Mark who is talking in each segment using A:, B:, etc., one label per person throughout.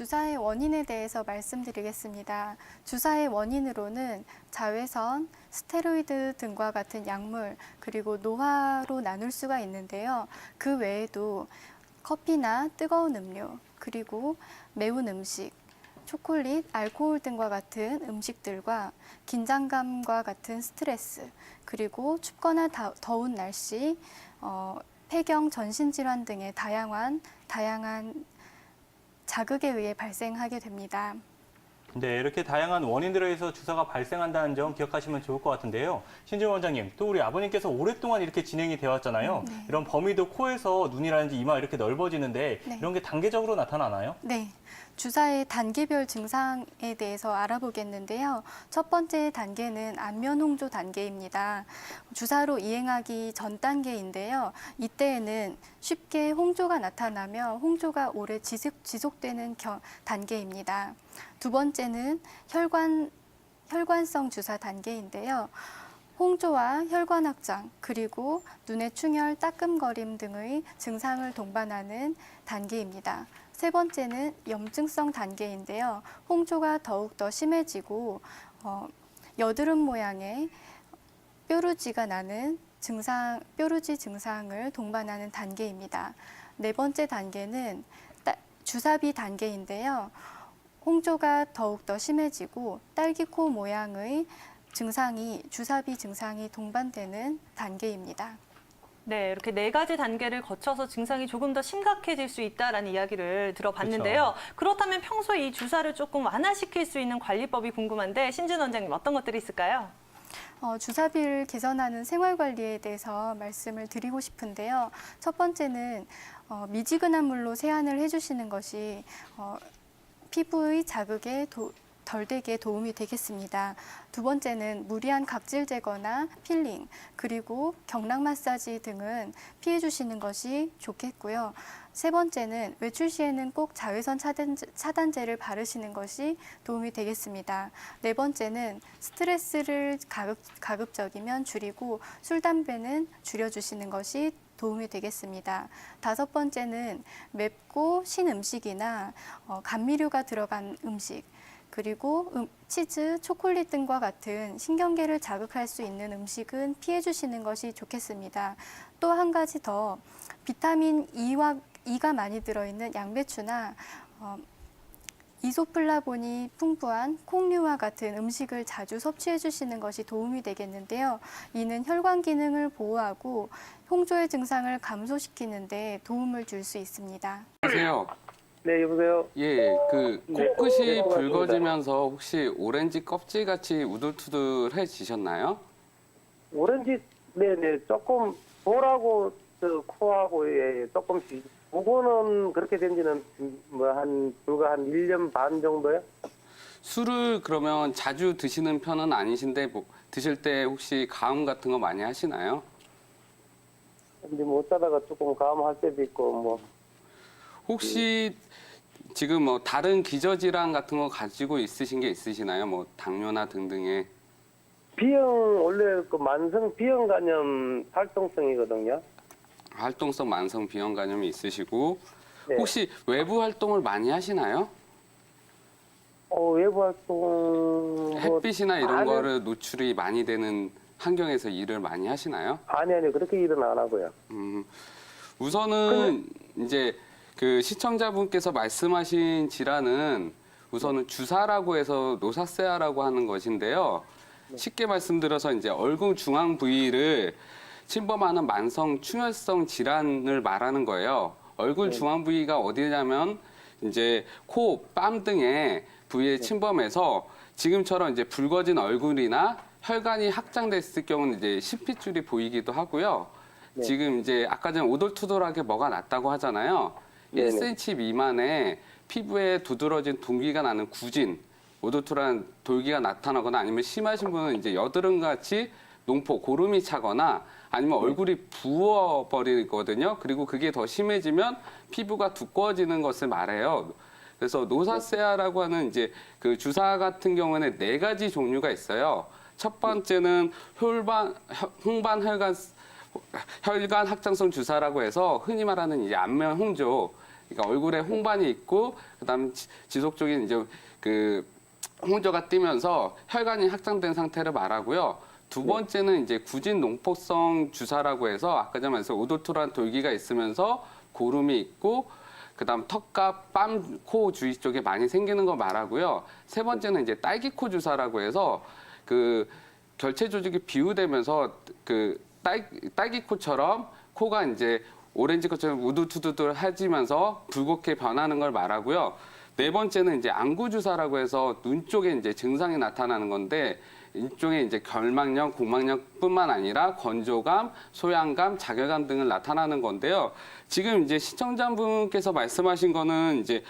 A: 주사의 원인에 대해서 말씀드리겠습니다. 주사의 원인으로는 자외선, 스테로이드 등과 같은 약물, 그리고 노화로 나눌 수가 있는데요. 그 외에도 커피나 뜨거운 음료, 그리고 매운 음식, 초콜릿, 알코올 등과 같은 음식들과 긴장감과 같은 스트레스, 그리고 춥거나 다- 더운 날씨, 어, 폐경, 전신 질환 등의 다양한 다양한 자극에 의해 발생하게 됩니다.
B: 네, 이렇게 다양한 원인들에 의해서 주사가 발생한다는 점 기억하시면 좋을 것 같은데요. 신진 원장님, 또 우리 아버님께서 오랫동안 이렇게 진행이 되어 왔잖아요.
A: 네.
B: 이런 범위도 코에서 눈이라든지 이마 이렇게 넓어지는데
A: 네.
B: 이런 게 단계적으로 나타나나요?
A: 네. 주사의 단계별 증상에 대해서 알아보겠는데요. 첫 번째 단계는 안면 홍조 단계입니다. 주사로 이행하기 전 단계인데요. 이때에는 쉽게 홍조가 나타나며 홍조가 오래 지속, 겨- 단계입니다. 두 번째는 혈관 혈관성 주사 단계인데요. 홍조와 혈관 확장, 그리고 눈의 충혈, 따끔거림 등의 증상을 동반하는 단계입니다. 세 번째는 염증성 단계인데요. 홍조가 더욱 더 심해지고 어, 여드름 모양의 뾰루지가 나는 증상, 뾰루지 증상을 동반하는 단계입니다. 네 번째 단계는 따- 주사비 단계인데요. 홍조가 더욱 더 심해지고 딸기코 모양의 증상이 주사비 증상이 동반되는 단계입니다.
C: 네, 이렇게 네 가지 단계를 거쳐서 증상이 조금 더 심각해질 수 있다라는 이야기를 들어봤는데요. 그렇다면 평소에 이 주사를 조금 완화시킬 수 있는 관리법이 궁금한데 신진 원장님 어떤 것들이 있을까요?
A: 어, 주사비를 개선하는 생활 관리에 대해서 말씀을 드리고 싶은데요. 첫 번째는 어, 미지근한 물로 세안을 해주시는 것이 어, 피부의 자극에 도- 덜 되게 도움이 되겠습니다. 두 번째는 무리한 각질 제거나 필링, 그리고 경락 마사지 등은 피해 주시는 것이 좋겠고요. 세 번째는 외출 시에는 꼭 자외선 차단제, 차단제 를 바르시는 것이 도움이 되겠습니다. 네 번째는 스트레스를 가급, 가급적이면 줄이고 술, 담배는 줄여주시는 것이 도움이 되겠습니다. 다섯 번째는 맵고 신 음식이나 어, 감미료가 들어간 음식, 그리고 음, 치즈, 초콜릿 등과 같은 신경계를 자극할 수 있는 음식은 피해 주시는 것이 좋겠습니다. 또 한 가지 더 비타민 E와 E가 많이 들어있는 양배추나 어, 이소플라본이 풍부한 콩류와 같은 음식을 자주 섭취해 주시는 것이 도움이 되겠는데요. 이는 혈관 기능을 보호하고 홍조의 증상을 감소시키는데 도움을 줄 수 있습니다.
D: 안녕하세요.
E: 네, 여보세요.
D: 예, 그
E: 네,
D: 코끝이
E: 네.
D: 붉어지면서 혹시 오렌지 껍질 같이 우둘투둘해지셨나요?
E: 오렌지, 네네, 조금 보라고 저 코하고 예, 조금씩. 그거는 그렇게 된 지는 뭐 한 불과 한 1년 반 정도요?
D: 술을 그러면 자주 드시는 편은 아니신데 뭐 드실 때 혹시 가음 같은 거 많이 하시나요?
E: 근데 못 자다가 조금 감할 때도 있고 뭐
D: 혹시 지금 뭐 다른 기저질환 같은 거 가지고 있으신 게 있으시나요? 뭐 당뇨나 등등의
E: 비형 원래 그 만성 비형 간염 활동성이거든요.
D: 활동성 만성 비형 간염이 있으시고
E: 네.
D: 혹시 외부 활동을 많이 하시나요?
E: 어, 외부 활동 뭐
D: 햇빛이나 이런
E: 아니,
D: 거를 노출이 많이 되는 환경에서 일을 많이 하시나요?
E: 아니 아니 그렇게 일은 안 하고요.
D: 음, 우선은 이제 그 시청자분께서 말씀하신 질환은 우선은 주사라고 해서 노사세아라고 하는 것인데요. 쉽게 말씀드려서 이제 얼굴 중앙 부위를 침범하는 만성 충혈성 질환을 말하는 거예요. 얼굴 중앙 부위가 어디냐면 이제 코, 뺨 등의 부위에 침범해서 지금처럼 이제 붉어진 얼굴이나 혈관이 확장됐을 경우는 이제 신핏줄이 보이기도 하고요.
E: 네.
D: 지금 이제 아까 전에 오돌투돌하게 뭐가 났다고 하잖아요.
E: 네네.
D: 1cm 미만의 피부에 두드러진 동기가 나는 구진, 오돌투돌한 돌기가 나타나거나 아니면 심하신 분은 이제 여드름 같이 농포, 고름이 차거나 아니면 얼굴이 부어버리거든요. 그리고 그게 더 심해지면 피부가 두꺼워지는 것을 말해요. 그래서 노사세아라고 하는 이제 그 주사 같은 경우에는 네 가지 종류가 있어요. 첫 번째는 혈반, 홍반 혈관 혈관 확장성 주사라고 해서 흔히 말하는 이제 안면 홍조 그러니까 얼굴에 홍반이 있고 그다음 지- 지속적인 이제 그 홍조가 뜨면서 혈관이 확장된 상태를 말하고요. 두 번째는 이제 구진 농포성 주사라고 해서 아까 전에 말씀 오도토란 돌기가 있으면서 고름이 있고 그다음 턱과 뺨, 코 주위 쪽에 많이 생기는 거 말하고요. 세 번째는 이제 딸기코 주사라고 해서 그 결체 조직이 비우되면서 그 딸, 딸기코처럼 코가 이제 오렌지 것처럼 우두투두두해지면서 붉게 변하는 걸 말하고요. 네 번째는 이제 안구 주사라고 해서 눈 쪽에 이제 증상이 나타나는 건데 이쪽에 이제 결막염, 공막염뿐만 아니라 건조감, 소양감, 자결감 등을 나타나는 건데요. 지금 이제 시청자분께서 말씀하신 거는 이제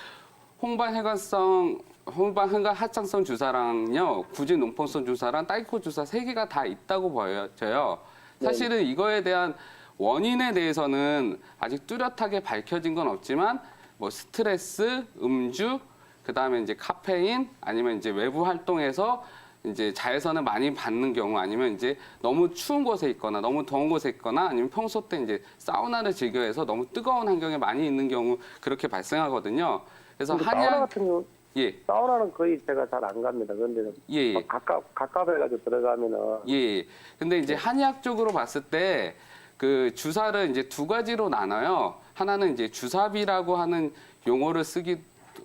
D: 홍반 혈관성 홍반 혈관 하창성 주사랑요, 구진 농포성 주사랑 딸기코 주사 세 개가 다 있다고 보여져요. 사실은 이거에 대한 원인에 대해서는 아직 뚜렷하게 밝혀진 건 없지만 뭐 스트레스, 음주, 그다음에 이제 카페인 아니면 이제 외부 활동에서 이제 자외선을 많이 받는 경우 아니면 이제 너무 추운 곳에 있거나 너무 더운 곳에 있거나 아니면 평소 때 이제 사우나를 즐겨 해서 너무 뜨거운 환경에 많이 있는 경우 그렇게 발생하거든요. 그래서 한약
E: 같은 경우
D: 예,
E: 사우나는 거의 제가 잘 안 갑니다. 그런데
D: 예, 예.
E: 가깝 가깝해가지고 들어가면은
D: 예. 근데 이제 한의학적으로 봤을 때 그 주사를 이제 두 가지로 나눠요. 하나는 이제 주사비라고 하는 용어를 쓰기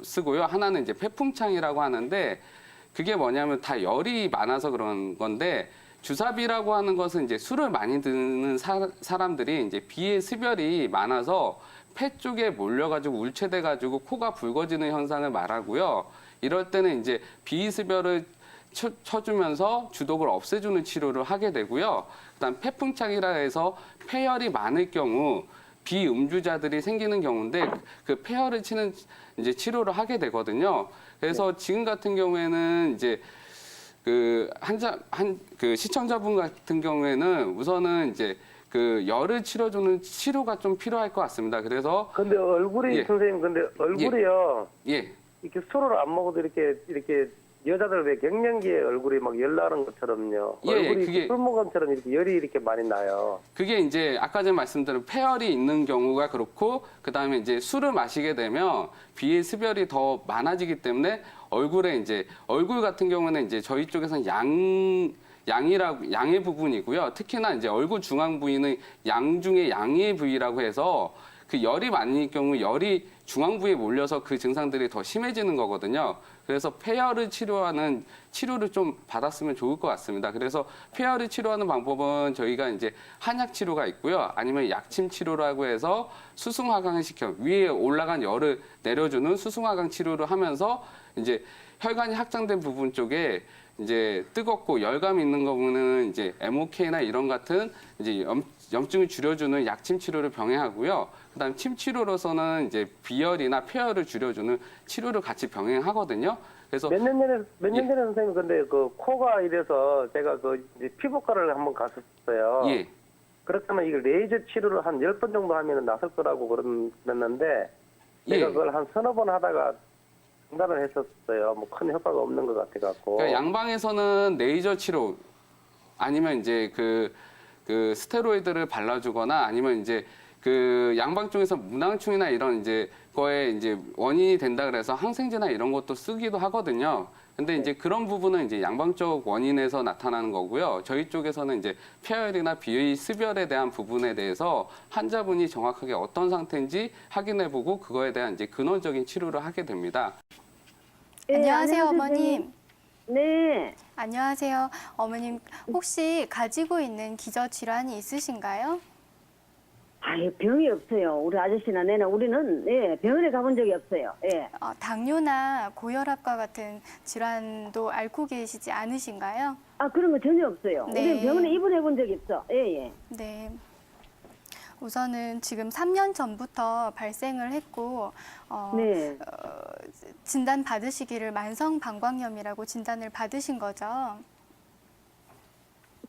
D: 쓰고요. 하나는 이제 폐풍창이라고 하는데 그게 뭐냐면 다 열이 많아서 그런 건데 주사비라고 하는 것은 이제 술을 많이 드는 사, 사람들이 이제 비의 습열이 많아서 폐 쪽에 몰려가지고 울체돼가지고 코가 붉어지는 현상을 말하고요. 이럴 때는 이제 비습열을 쳐, 쳐주면서 주독을 없애주는 치료를 하게 되고요. 그다음 폐풍창이라 해서 폐열이 많을 경우 비음주자들이 생기는 경우인데 그 폐열을 치는 이제 치료를 하게 되거든요. 그래서 지금 같은 경우에는 이제 그 한자 한 그 시청자분 같은 경우에는 우선은 이제 그 열을 치료주는 치료가 좀 필요할 것 같습니다. 그래서
E: 근데 얼굴이
D: 예.
E: 선생님 근데 얼굴이요
D: 예,
E: 이렇게 술을 안 먹어도 이렇게 이렇게 여자들 왜 갱년기에 얼굴이 막 열나는 것처럼요.
D: 예, 예,
E: 얼굴이
D: 그게-
E: 술 먹은 것처럼 이렇게 열이 이렇게 많이 나요.
D: 그게 이제 아까 전에 말씀드린 폐열이 있는 경우가 그렇고 그다음에 이제 술을 마시게 되면 비의 습열이 더 많아지기 때문에 얼굴에 이제 얼굴 같은 경우는 이제 저희 쪽에서는 양 양이라고 양의 부분이고요. 특히나 이제 얼굴 중앙 부위는 양 중에 양의 부위라고 해서 그 열이 많을 경우 열이 중앙 부위에 몰려서 그 증상들이 더 심해지는 거거든요. 그래서 폐열을 치료하는 치료를 좀 받았으면 좋을 것 같습니다. 그래서 폐열을 치료하는 방법은 저희가 이제 한약 치료가 있고요. 아니면 약침 치료라고 해서 수승화강을 시켜 위에 올라간 열을 내려주는 수승화강 치료를 하면서 이제 혈관이 확장된 부분 쪽에 이제 뜨겁고 열감 있는 거는 이제 MOK나 이런 같은 이제 염, 염증을 줄여주는 약침 치료를 병행하고요. 그다음 침 치료로서는 이제 비열이나 폐열을 줄여주는 치료를 같이 병행하거든요. 그래서
E: 몇 년 전에 몇년
D: 예.
E: 전에 선생님 근데 그 코가 이래서 제가 그 이제 피부과를 한번 갔었어요.
D: 예,
E: 그렇다면 이거 레이저 치료를 한 열 번 정도 하면 나설 거라고 그랬는데 제가
D: 예.
E: 그걸 한 서너 번 하다가 중단을 했었어요. 뭐 큰 효과가 없는 것 같아 갖고.
D: 그러니까 양방에서는 레이저 치료 아니면 이제 그, 그 스테로이드를 발라주거나 아니면 이제 그 양방 쪽에서 문항충이나 이런 이제 거에 이제 원인이 된다 그래서 항생제나 이런 것도 쓰기도 하거든요. 근데 이제 그런 부분은 이제 양방 쪽 원인에서 나타나는 거고요. 저희 쪽에서는 이제 폐열이나 비의 습열에 대한 부분에 대해서 환자분이 정확하게 어떤 상태인지 확인해보고 그거에 대한 이제 근원적인 치료를 하게 됩니다.
F: 예,
A: 안녕하세요,
F: 안녕하세요,
A: 어머님.
F: 네.
A: 안녕하세요. 어머님, 혹시 가지고 있는 기저 질환이 있으신가요?
F: 아유, 병이 없어요. 우리 아저씨나 내나 우리는 예, 병원에 가본 적이 없어요. 예.
A: 어, 당뇨나 고혈압과 같은 질환도 앓고 계시지 않으신가요?
F: 아, 그런 거 전혀 없어요.
A: 네.
F: 우리는 병원에 입원해 본 적이 없어. 예, 예.
A: 네. 우선은 지금 3년 전부터 발생을 했고 어,
F: 네.
A: 진단 받으시기를 만성 방광염이라고 진단을 받으신 거죠.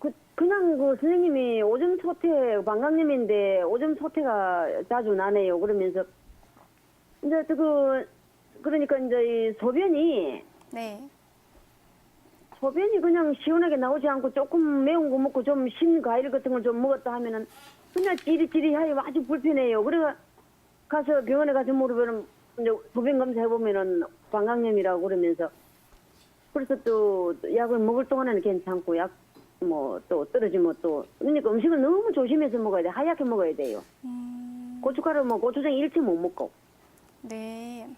F: 그, 그냥 그 선생님이 오줌 소태, 방광염인데 오줌 소태가 자주 나네요. 그러면서 이제 그, 그러니까 이제 이 소변이
A: 네.
F: 소변이 그냥 시원하게 나오지 않고 조금 매운 거 먹고 좀 신 과일 같은 걸 좀 먹었다 하면은 그냥 찌릿찌릿하게 아주 불편해요. 그래가 가서 병원에 가서 물으면은 이제 소변 검사해 보면은 방광염이라고 그러면서 그래서 또 약을 먹을 동안에는 괜찮고 약 뭐 또 떨어지면 또 그러니까 음식을 너무 조심해서 먹어야 돼 하얗게 먹어야 돼요.
A: 음,
F: 고춧가루 뭐 고추장 일체 못 먹고.
A: 네.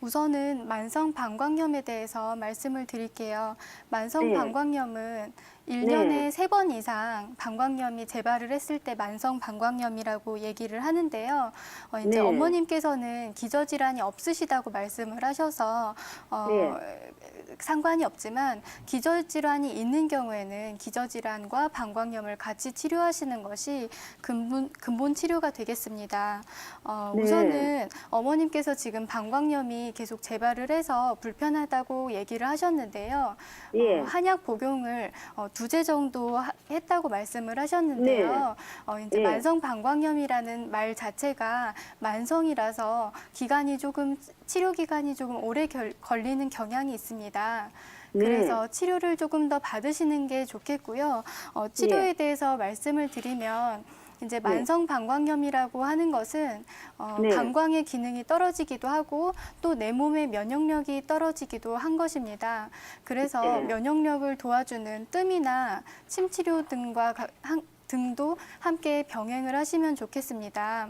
A: 우선은 만성 방광염에 대해서 말씀을 드릴게요. 만성
F: 네.
A: 방광염은 1년에
F: 네.
A: 세번 이상 방광염이 재발을 했을 때 만성 방광염이라고 얘기를 하는데요. 어, 이제
F: 네.
A: 어머님께서는 기저질환이 없으시다고 말씀을 하셔서 어,
F: 네.
A: 상관이 없지만 기저질환이 있는 경우에는 기저질환과 방광염을 같이 치료하시는 것이 근본, 근본 치료가 되겠습니다. 어,
F: 네.
A: 우선은 어머님께서 지금 방광염이 계속 재발을 해서 불편하다고 얘기를 하셨는데요.
F: 예.
A: 어, 한약 복용을 어, 두제 정도 하- 했다고 말씀을 하셨는데요. 어, 이제
F: 예.
A: 만성 방광염이라는 말 자체가 만성이라서 기간이 조금 치료 기간이 조금 오래 결- 걸리는 경향이 있습니다.
F: 네.
A: 그래서 치료를 조금 더 받으시는 게 좋겠고요. 어, 치료에
F: 예.
A: 대해서 말씀을 드리면 이제 만성 방광염이라고 하는 것은 어,
F: 네.
A: 방광의 기능이 떨어지기도 하고 또 내 몸의 면역력이 떨어지기도 한 것입니다. 그래서
F: 네.
A: 면역력을 도와주는 뜸이나 침 치료 등과 가- 한- 등도 함께 병행을 하시면 좋겠습니다.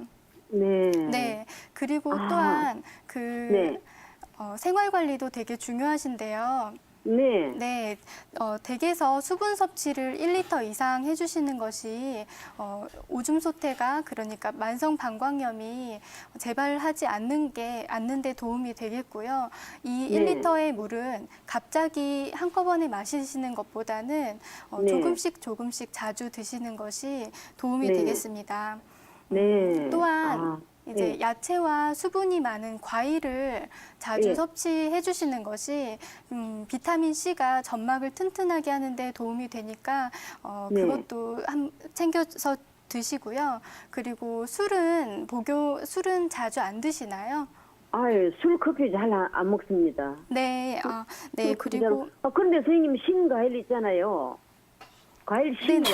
F: 네.
A: 네. 그리고
F: 아.
A: 또한 그
F: 네.
A: 어, 생활 관리도 되게 중요하신데요.
F: 네.
A: 네, 어, 댁에서 수분 섭취를 1리터 이상 해주시는 것이 어, 오줌 소태가 그러니까 만성 방광염이 재발하지 않는 게 않는데 도움이 되겠고요. 이
F: 네.
A: 1리터의 물은 갑자기 한꺼번에 마시시는 것보다는 어,
F: 네.
A: 조금씩 조금씩 자주 드시는 것이 도움이
F: 네.
A: 되겠습니다.
F: 네.
A: 또한
F: 아,
A: 이제
F: 네.
A: 야채와 수분이 많은 과일을 자주
F: 예.
A: 섭취해 주시는 것이 음, 비타민 C가 점막을 튼튼하게 하는데 도움이 되니까 어,
F: 네.
A: 그것도 한, 챙겨서 드시고요. 그리고 술은 복용 술은 자주 안 드시나요?
F: 아유, 술, 커피 잘 안 먹습니다.
A: 네, 아, 네
F: 술,
A: 그리고
F: 잘- 아, 그런데 선생님 신 과일 있잖아요. 과일 신과.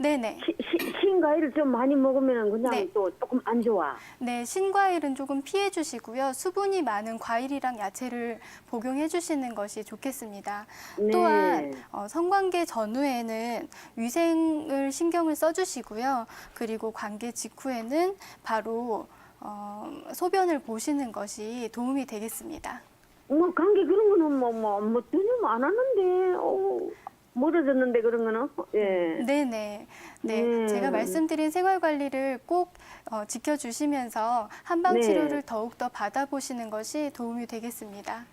A: 네네.
F: 시- 시- 신과일을 좀 많이 먹으면 그냥
A: 네.
F: 또 조금 안 좋아.
A: 네, 신과일은 조금 피해 주시고요. 수분이 많은 과일이랑 야채를 복용해 주시는 것이 좋겠습니다.
F: 네.
A: 또한 어, 성관계 전후에는 위생을 신경을 써 주시고요. 그리고 관계 직후에는 바로 어, 소변을 보시는 것이 도움이 되겠습니다.
F: 뭐 관계 그런 거는 뭐뭐뭐 전혀 안 하는데 어, 멀어졌는데 그런 거는 예.
A: 네네. 네,
F: 네.
A: 제가 말씀드린 생활 관리를 꼭 어, 지켜주시면서 한방
F: 네.
A: 치료를 더욱 더 받아보시는 것이 도움이 되겠습니다.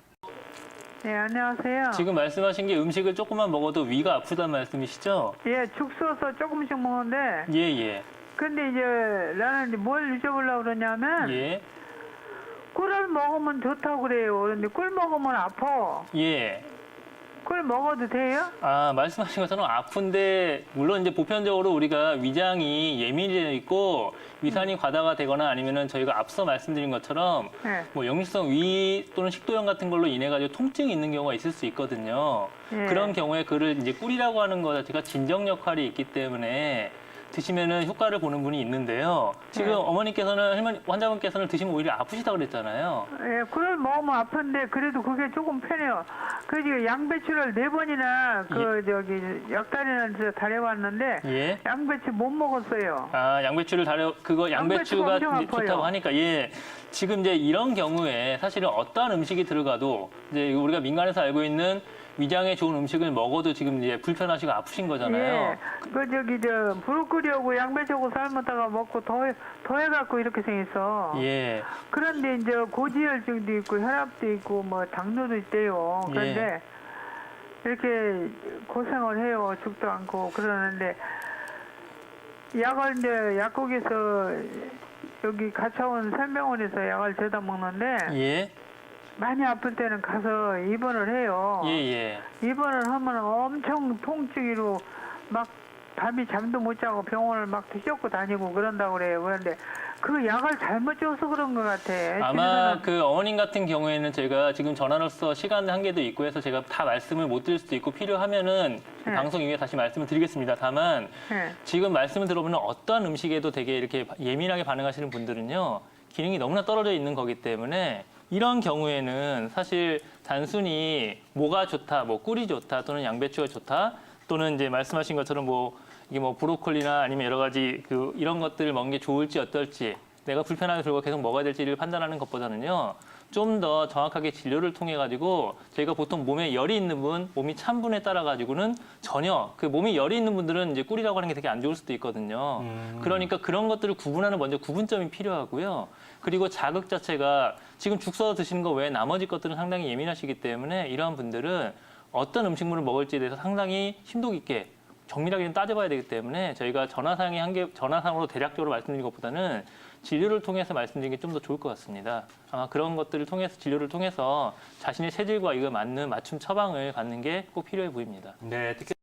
G: 네, 안녕하세요.
B: 지금 말씀하신 게 음식을 조금만 먹어도 위가 아프다는 말씀이시죠?
G: 예, 죽 써서 조금씩 먹는데,
B: 예, 예.
G: 근데 이제 나는 이제 뭘 여쭤보려고 그러냐면,
B: 예.
G: 꿀을 먹으면 좋다고 그래요. 그런데 꿀 먹으면 아파.
B: 예.
G: 꿀 먹어도 돼요?
B: 아, 말씀하신 것처럼 아픈데, 물론 이제 보편적으로 우리가 위장이 예민해져 있고, 위산이 과다가 되거나 아니면은 저희가 앞서 말씀드린 것처럼,
G: 네.
B: 뭐 역류성 위 또는 식도염 같은 걸로 인해 가지고 통증이 있는 경우가 있을 수 있거든요.
G: 예.
B: 그런 경우에 그를 이제 꿀이라고 하는 것 자체가 진정 역할이 있기 때문에 드시면은 효과를 보는 분이 있는데요. 지금
G: 네.
B: 어머니께서는 할머니 환자분께서는 드시면 오히려 아프시다 그랬잖아요.
G: 예, 꿀을 먹으면 아픈데, 그래도 그게 조금 편해요. 그 지금 양배추를 네 번이나 그 저기 약다리는 저 다려봤는데,
B: 예.
G: 양배추 못 먹었어요.
B: 아, 양배추를 다려 그거
G: 양배추가
B: 양배추가
G: 엄청
B: 이제
G: 아파요.
B: 좋다고 하니까 예. 지금 이제 이런 경우에 사실은 어떠한 음식이 들어가도 이제 우리가 민간에서 알고 있는 위장에 좋은 음식을 먹어도 지금 이제 불편하시고 아프신 거잖아요.
G: 예, 그 저기 저 브로콜리하고 양배추하고 삶았다가 먹고 더해 더해 갖고 이렇게 생겼어.
B: 예.
G: 그런데 이제 고지혈증도 있고 혈압도 있고 뭐 당뇨도 있대요.
B: 예.
G: 그런데 이렇게 고생을 해요. 죽도 않고 그러는데 약을 이제 약국에서 여기 가차원 산병원에서 약을 줘다 먹는데
B: 예.
G: 많이 아플 때는 가서 입원을 해요.
B: 예, 예.
G: 입원을 하면 엄청 통증이로 막 밤에 잠도 못 자고 병원을 막 뒤쫓고 다니고 그런다고 그래요. 그런데 그 약을 잘못 줘서 그런 것 같아.
B: 아마 그 어머님 같은 경우에는 제가 지금 전화로서 시간 한계도 있고 해서 제가 다 말씀을 못 드릴 수도 있고 필요하면은
G: 네.
B: 방송 이후에 다시 말씀을 드리겠습니다. 다만
G: 예.
B: 지금 말씀을 들어보면 어떠한 음식에도 되게 이렇게 예민하게 반응하시는 분들은요 기능이 너무나 떨어져 있는 거기 때문에 이런 경우에는 사실 단순히 뭐가 좋다, 뭐 꿀이 좋다 또는 양배추가 좋다 또는 이제 말씀하신 것처럼 뭐 이게 뭐 브로콜리나 아니면 여러 가지 그 이런 것들을 먹는 게 좋을지 어떨지 내가 불편하게 들고 계속 먹어야 될지를 판단하는 것보다는요. 좀 더 정확하게 진료를 통해 가지고 저희가 보통 몸에 열이 있는 분, 몸이 찬 분에 따라 가지고는 전혀 그 몸이 열이 있는 분들은 이제 꿀이라고 하는 게 되게 안 좋을 수도 있거든요. 그러니까 그런 것들을 구분하는 먼저 구분점이 필요하고요. 그리고 자극 자체가 지금 죽 써서 드시는 거 외에 나머지 것들은 상당히 예민하시기 때문에 이러한 분들은 어떤 음식물을 먹을지에 대해서 상당히 심도 깊게 정밀하게 좀 따져봐야 되기 때문에 저희가 전화상의 한계 전화상으로 대략적으로 말씀드린 것보다는 진료를 통해서 말씀드리는 게좀 더 좋을 것 같습니다. 아마 그런 것들을 통해서 진료를 통해서 자신의 체질과 이거 맞는 맞춤 처방을 갖는 게 꼭 필요해 보입니다.
H: 네, 특히